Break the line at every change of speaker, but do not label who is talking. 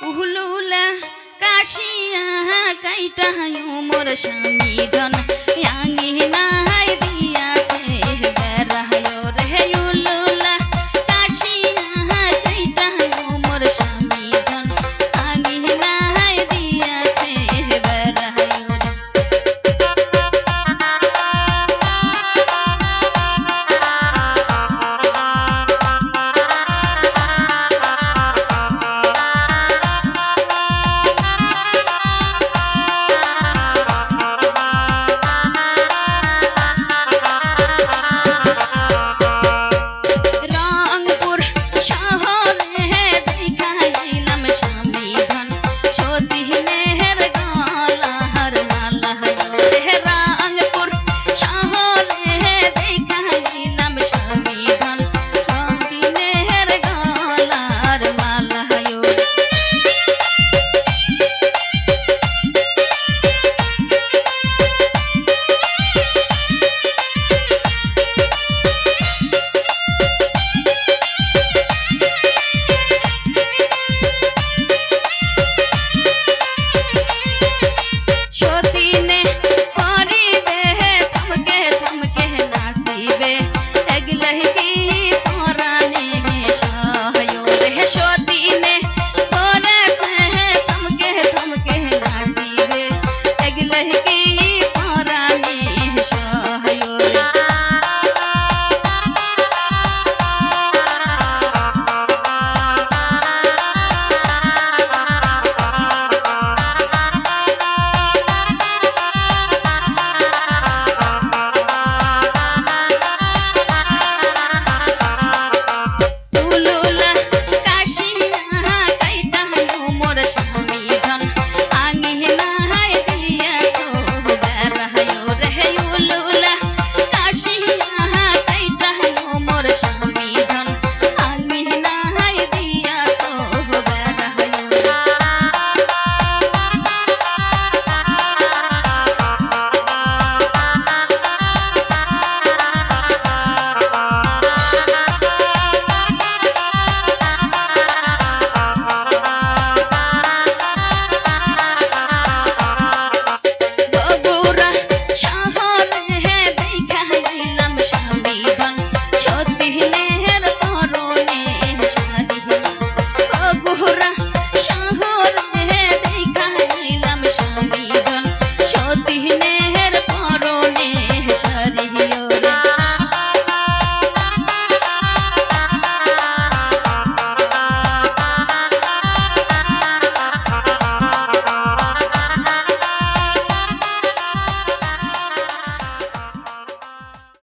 উহুলুলা কাশিয়া কাইটা মোর স্বামী ধন আঙি